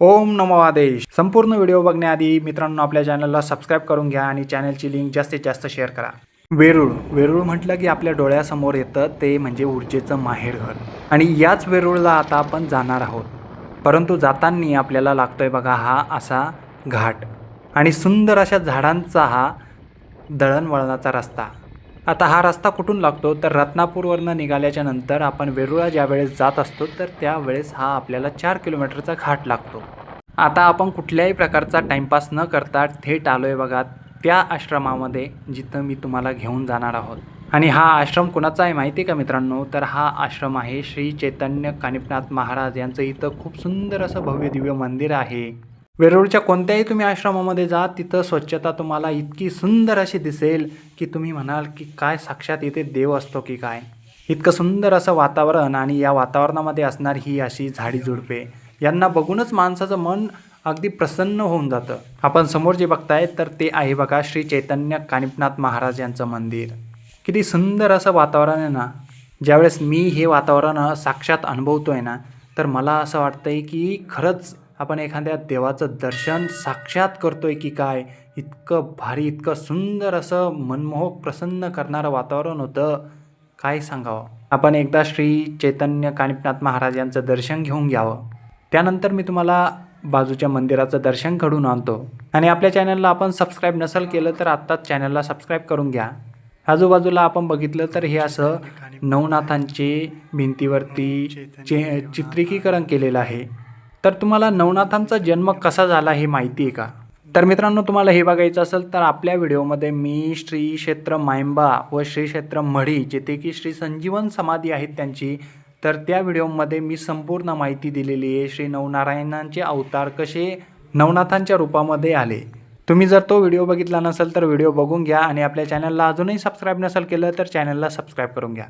ओम नमो आदेश. संपूर्ण व्हिडिओ बघण्याआधी मित्रांनो आपल्या चॅनलला सबस्क्राईब करून घ्या आणि चॅनलची लिंक जास्तीत जास्त शेअर करा. वेरूळ. वेरूळ म्हटलं की आपल्या डोळ्यासमोर येतं ते म्हणजे ऊर्जेचं माहेरघर आणि याच वेरूळला आता आपण जाणार आहोत. परंतु जाताना आपल्याला लागतोय बघा हा असा घाट. आणि सुंदर अशा झाडांचा हा दळणवळणाचा रस्ता. आता हा रस्ता कुठून लागतो? तर रत्नापूरवरनं निघाल्याच्या नंतर आपण वेरूळा ज्या वेळेस जात असतो तर त्यावेळेस हा आपल्याला चार किलोमीटरचा घाट लागतो. आता आपण कुठल्याही प्रकारचा टाईमपास न करता थेट आलो आहे बघा त्या आश्रमामध्ये जिथं मी तुम्हाला घेऊन जाणार आहोत. आणि हा आश्रम कुणाचा आहे माहिती आहे का मित्रांनो? तर हा आश्रम आहे श्री चैतन्य कानिपनाथ महाराज यांचं इथं खूप सुंदर असं भव्य दिव्य मंदिर आहे. वेरूळच्या कोणत्याही तुम्ही आश्रमामध्ये जा तिथं स्वच्छता तुम्हाला इतकी सुंदर अशी दिसेल की तुम्ही म्हणाल की काय साक्षात इथे देव असतो की काय? इतकं सुंदर असं वातावरण आणि या वातावरणामध्ये असणार ही अशी झाडी झुडपे. यांना बघूनच माणसाचं मन अगदी प्रसन्न होऊन जातं. आपण समोर जे बघताय तर ते आहे बघा श्री चैतन्य कानिपनाथ महाराज यांचं मंदिर. किती सुंदर असं वातावरण आहे ना? ज्यावेळेस मी हे वातावरण साक्षात अनुभवतो आहे ना तर मला असं वाटतंय की खरंच आपण एखाद्या देवाचं दर्शन साक्षात करतोय की काय इतकं भारी इतकं सुंदर असं मनमोहक प्रसन्न करणारं वातावरण होतं काय सांगावं? आपण एकदा श्री चैतन्य कानिपनाथ महाराज यांचं दर्शन घेऊन घ्यावं. त्यानंतर मी तुम्हाला बाजूच्या मंदिराचं दर्शन घडून आणतो. आणि आपल्या चॅनलला आपण सबस्क्राईब नसेल केलं तर आत्ताच चॅनलला सबस्क्राईब करून घ्या. आजूबाजूला आपण बघितलं तर हे असं नवनाथांचे भिंतीवरती चे चित्रिकीकरण केलेलं आहे. तर तुम्हाला नवनाथांचा जन्म कसा झाला हे माहिती आहे का? तर मित्रांनो तुम्हाला हे बघायचं असेल तर आपल्या व्हिडिओमध्ये मी श्री क्षेत्र मायंबा व श्री क्षेत्र मढी जेथे की श्री संजीवन समाधी आहेत त्यांची तर त्या व्हिडिओमध्ये मी संपूर्ण माहिती दिलेली आहे. श्री नवनारायणांचे अवतार कसे नवनाथांच्या रूपामध्ये आले. तुम्ही जर तो व्हिडिओ बघितला नसेल तर व्हिडिओ बघून घ्या आणि आपल्या चॅनलला अजूनही सबस्क्राईब नसेल केलं तर चॅनलला सबस्क्राईब करून घ्या.